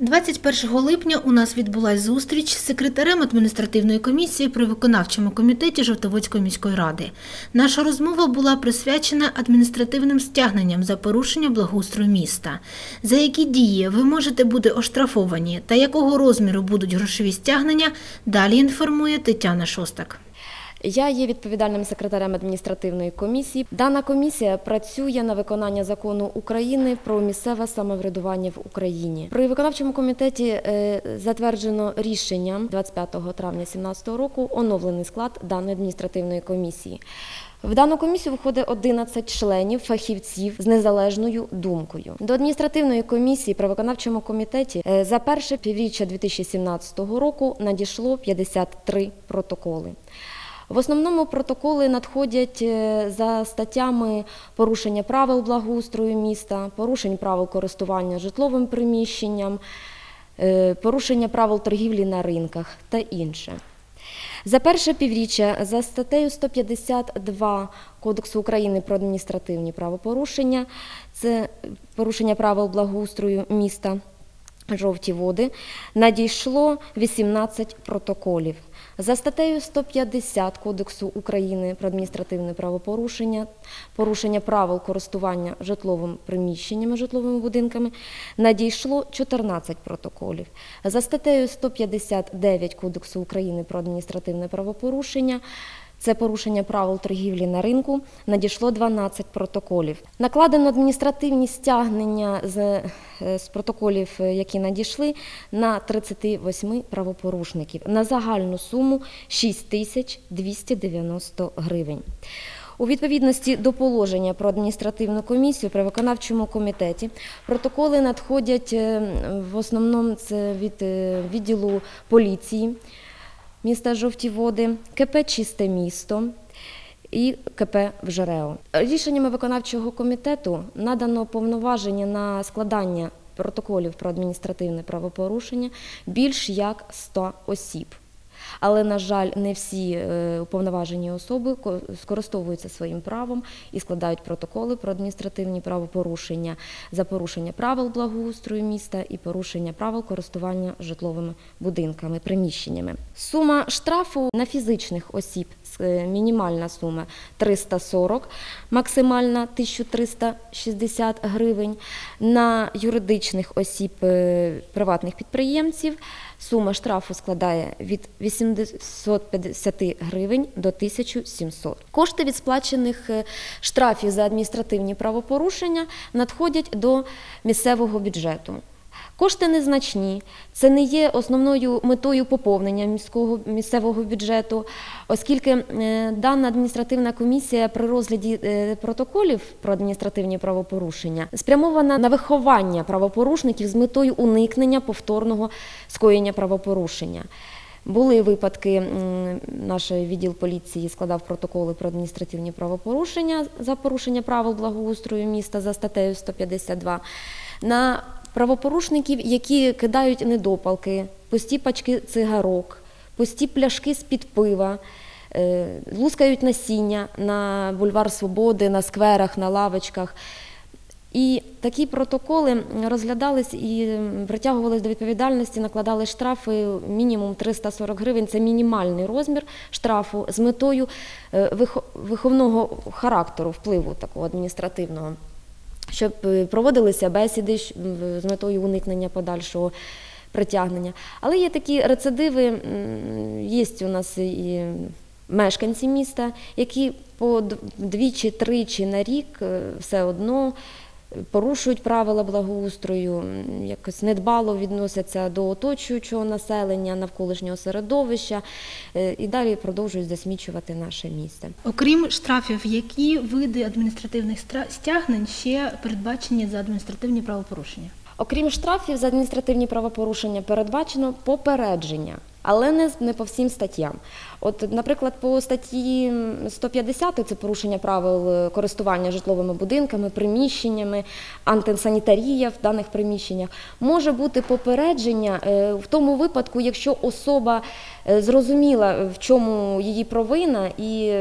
21 липня у нас відбулася зустріч з секретарем адміністративної комісії при виконавчому комітеті Жовтоводської міської ради. Наша розмова була присвячена адміністративним стягненням за порушення благоустрою міста. За які дії ви можете бути оштрафовані та якого розміру будуть грошові стягнення, далі інформує Тетяна Шостак. Я є відповідальним секретарем адміністративної комісії. Дана комісія працює на виконання закону України про місцеве самоврядування в Україні. При виконавчому комітеті е, затверджено рішення 25 травня 2017 року оновлений склад даної адміністративної комісії. В дану комісію входить 11 членів фахівців з незалежною думкою. До адміністративної комісії при виконавчому комітеті е, за перше півріччя 2017 року надійшло 53 протоколи. В основному протоколи надходять е, за статтями порушення правил благоустрою міста, порушень правил користування житловим приміщенням, е, порушення правил торгівлі на ринках та інше. За перше півріччя за статтею 152 Кодексу України про адміністративні правопорушення, це порушення правил благоустрою міста жовті води, надійшло 18 протоколів. За статтею 150 Кодексу України про адміністративне правопорушення, порушення правил користування житловими приміщеннями, житловими будинками, надійшло 14 протоколів. За статтею 159 Кодексу України про адміністративне правопорушення, це порушення правил торгівлі на ринку. Надійшло 12 протоколів. Накладено адміністративні стягнення з, е, з протоколів, е, які надійшли, на 38 правопорушників на загальну суму 6290 гривень. У відповідності до положення про адміністративну комісію при виконавчому комітеті протоколи надходять е, в основному від відділу поліції міста Жовті Води, КП Чисте місто і КП «Вжерео». Рішеннями виконавчого комітету надано повноваження на складання протоколів про адміністративне правопорушення більш як 100 осіб. Але, на жаль, не всі е, уповноважені особи ко- скористовуються своїм правом і складають протоколи про адміністративні правопорушення за порушення правил благоустрою міста і порушення правил користування житловими будинками, приміщеннями. Сума штрафу на фізичних осіб мінімальна сума 340, максимальна 1360 гривень. На юридичних осіб е, приватних підприємців сума штрафу складає від 850 гривень до 1700. Кошти від сплачених е, штрафів за адміністративні правопорушення надходять до місцевого бюджету. Кошти незначні, це не є основною метою поповнення міського місцевого бюджету, оскільки е, дана адміністративна комісія при розгляді е, протоколів про адміністративні правопорушення спрямована на виховання правопорушників з метою уникнення повторного скоєння правопорушення. Були випадки, наш відділ поліції складав протоколи про адміністративні правопорушення за порушення правил благоустрою міста за статтею 152 на правопорушників, які кидають недопалки, пусті пачки цигарок, пусті пляшки з-під пива, е, лускають насіння на бульвар Свободи, на скверах, на лавочках. І такі протоколи розглядались і притягувались до відповідальності, накладали штрафи мінімум 340 гривень. Це мінімальний розмір штрафу з метою е, виховного характеру, впливу такого адміністративного, щоб е, проводилися бесіди з метою уникнення подальшого притягнення. Але є такі рецидиви, є у нас і мешканці міста, які по двічі-тричі на рік е, все одно порушують правила благоустрою, якось недбало відносяться до оточуючого населення, навколишнього середовища е, і далі продовжують засмічувати наше місце. Окрім штрафів, які види адміністративних стра- стягнень ще передбачені за адміністративні правопорушення? Окрім штрафів за адміністративні правопорушення, передбачено попередження, але не, не по всім статтям. От, наприклад, по статті 150 це порушення правил е, користування житловими будинками, приміщеннями, антисанітарія в даних приміщеннях. Може бути попередження е, в тому випадку, якщо особа е, зрозуміла, в чому її провина, і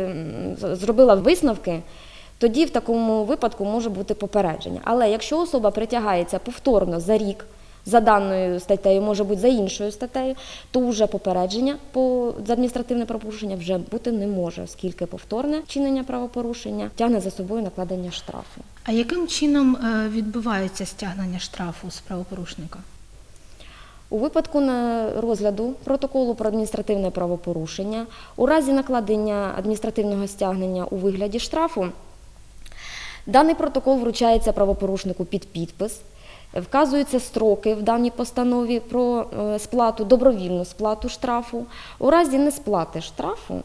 зробила висновки. Тоді в такому випадку може бути попередження. Але якщо особа притягається повторно за рік за даною статтею, може бути за іншою статтею, то вже попередження по за адміністративне правопорушення вже бути не може, оскільки повторне вчинення правопорушення тягне за собою накладення штрафу. А яким чином е, відбувається стягнення штрафу з правопорушника? У випадку на розгляду протоколу про адміністративне правопорушення, у разі накладення адміністративного стягнення у вигляді штрафу, даний протокол вручається правопорушнику під підпис. Вказуються строки в даній постанові про е, сплату, добровільну сплату штрафу. У разі несплати штрафу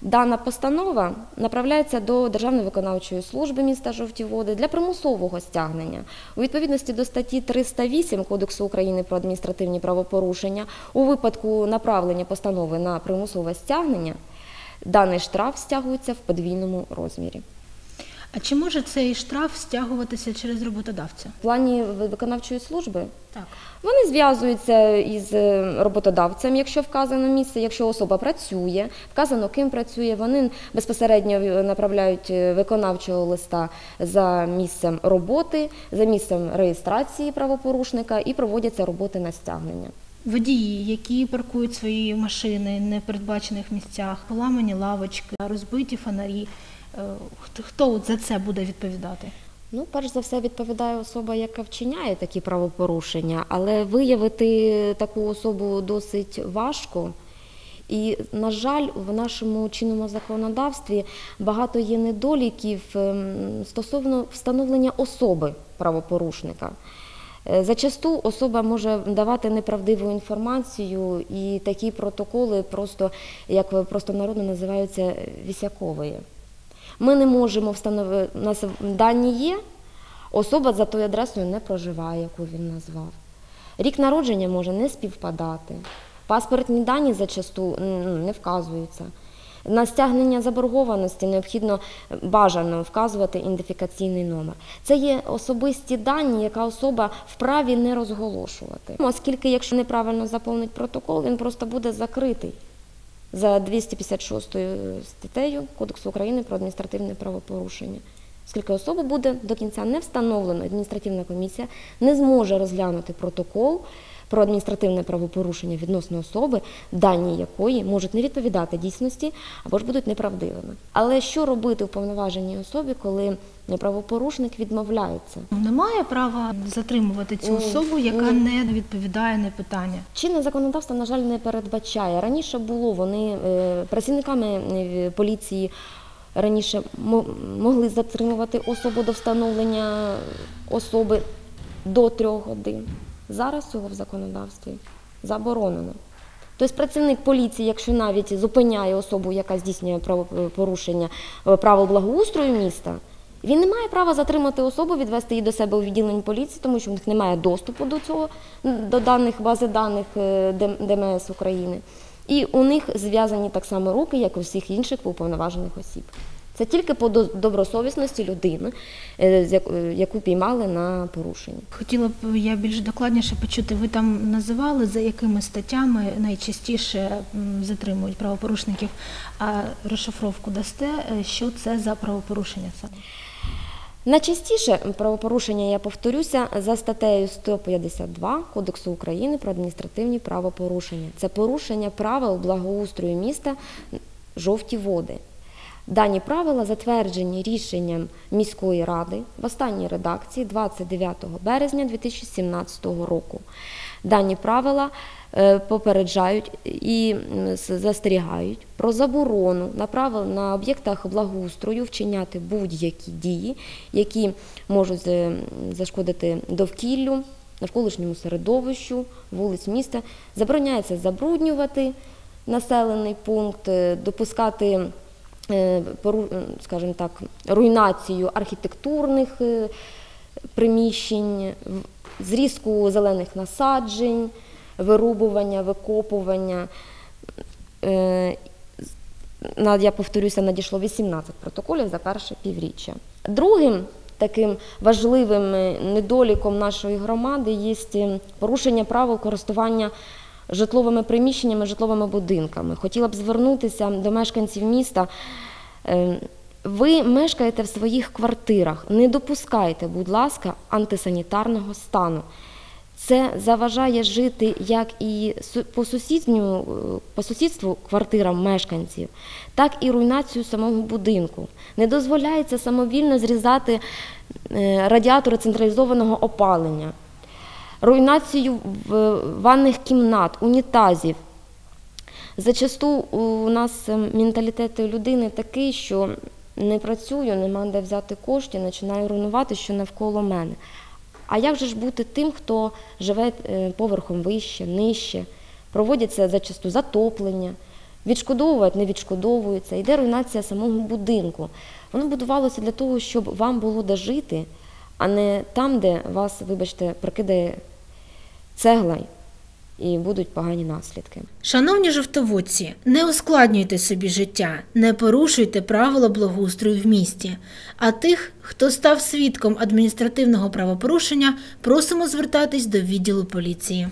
дана постанова направляється до Державної виконавчої служби міста Жовті Води для примусового стягнення. У відповідності до статті 308 Кодексу України про адміністративні правопорушення у випадку направлення постанови на примусове стягнення даний штраф стягується в подвійному розмірі. А чи може цей штраф стягуватися через роботодавця? В плані виконавчої служби Так. Вони зв'язуються із е, роботодавцем, якщо вказано місце, якщо особа працює, вказано ким працює, вони безпосередньо направляють е, виконавчого листа за місцем роботи, за місцем реєстрації правопорушника і проводяться роботи на стягнення. Водії, які паркують свої машини в непередбачених місцях, поламані лавочки, розбиті фонарі. Е, хто- за це буде відповідати? Ну, перш за все, відповідає особа, яка вчиняє такі правопорушення, але виявити таку особу досить важко. І, на жаль, в нашому чинному законодавстві багато є недоліків ем, стосовно встановлення особи правопорушника. Е, Зачасту особа може давати неправдиву інформацію, і такі протоколи просто, як просто народно називаються, вісякові. Ми не можемо встановити, нас дані є, особа за тою адресою не проживає, яку він назвав. Рік народження може не співпадати. Паспортні дані зачасту не вказуються. На стягнення заборгованості необхідно бажано вказувати ідентифікаційний номер. Це є особисті дані, яка особа вправі не розголошувати. Оскільки, якщо неправильно заповнить протокол, він просто буде закритий за 256 статтею Кодексу України про адміністративне правопорушення. Оскільки особа буде до кінця не встановлена, адміністративна комісія не зможе розглянути протокол про адміністративне правопорушення відносно особи, дані якої можуть не відповідати дійсності або ж будуть неправдивими. Але що робити уповноваженій особі, коли правопорушник відмовляється? Немає права затримувати цю особу, яка не відповідає на питання. Чинне законодавство, на жаль, не передбачає. Раніше було вони е, працівниками е, поліції раніше могли затримувати особу до встановлення особи до трьох годин. Зараз цього в законодавстві заборонено. Тобто працівник поліції, якщо навіть зупиняє особу, яка здійснює правопорушення е, правил благоустрою міста, він не має права затримати особу, відвести її до себе у відділення поліції, тому що в них немає доступу до цього, до даних бази даних е, ДМС України. І у них зв'язані так само руки, як у всіх інших уповноважених осіб. Це тільки по до- добросовісності людини, е, яку піймали на порушенні. Хотіла б я більш докладніше почути. Ви там називали за якими статтями найчастіше затримують правопорушників, а розшифровку дасте, е, що це за правопорушення саме? Найчастіше правопорушення, я повторюся, за статтею 152 Кодексу України про адміністративні правопорушення. Це порушення правил благоустрою міста жовті води. Дані правила затверджені рішенням міської ради в останній редакції 29 березня 2017 року. Дані правила е, попереджають і застерігають про заборону на об'єктах благоустрою вчиняти будь-які дії, які можуть е, зашкодити довкіллю, навколишньому середовищу, вулиць міста. Забороняється забруднювати населений пункт, е, допускати скажімо так, руйнацію архітектурних е, приміщень, зрізку зелених насаджень, вирубування, викопування. Е, Я повторюся, надійшло 18 протоколів за перше півріччя. Другим таким важливим е, недоліком нашої громади є е, порушення правил користування житловими приміщеннями, житловими будинками. Хотіла б звернутися до мешканців міста. Е, Ви мешкаєте в своїх квартирах. Не допускайте, будь ласка, антисанітарного стану. Це заважає жити як і по, сусідню, е, по сусідству квартирам мешканців, так і руйнацію самого будинку. Не дозволяється самовільно зрізати е, радіатори централізованого опалення, руйнацію в- ванних кімнат, унітазів. Зачасту у нас е, менталітет людини такий, що не працюю, нема де взяти кошти, починаю руйнувати, що навколо мене. А як же ж бути тим, хто живе е, поверхом вище, нижче, проводяться зачасту затоплення, відшкодовують, не відшкодовуються, йде руйнація самого будинку. Воно будувалося для того, щоб вам було де жити, а не там, де вас, вибачте, прокидає цегла і будуть погані наслідки. Шановні жовтоводці, не ускладнюйте собі життя, не порушуйте правила благоустрою в місті. А тих, хто став свідком адміністративного правопорушення, просимо звертатись до відділу поліції.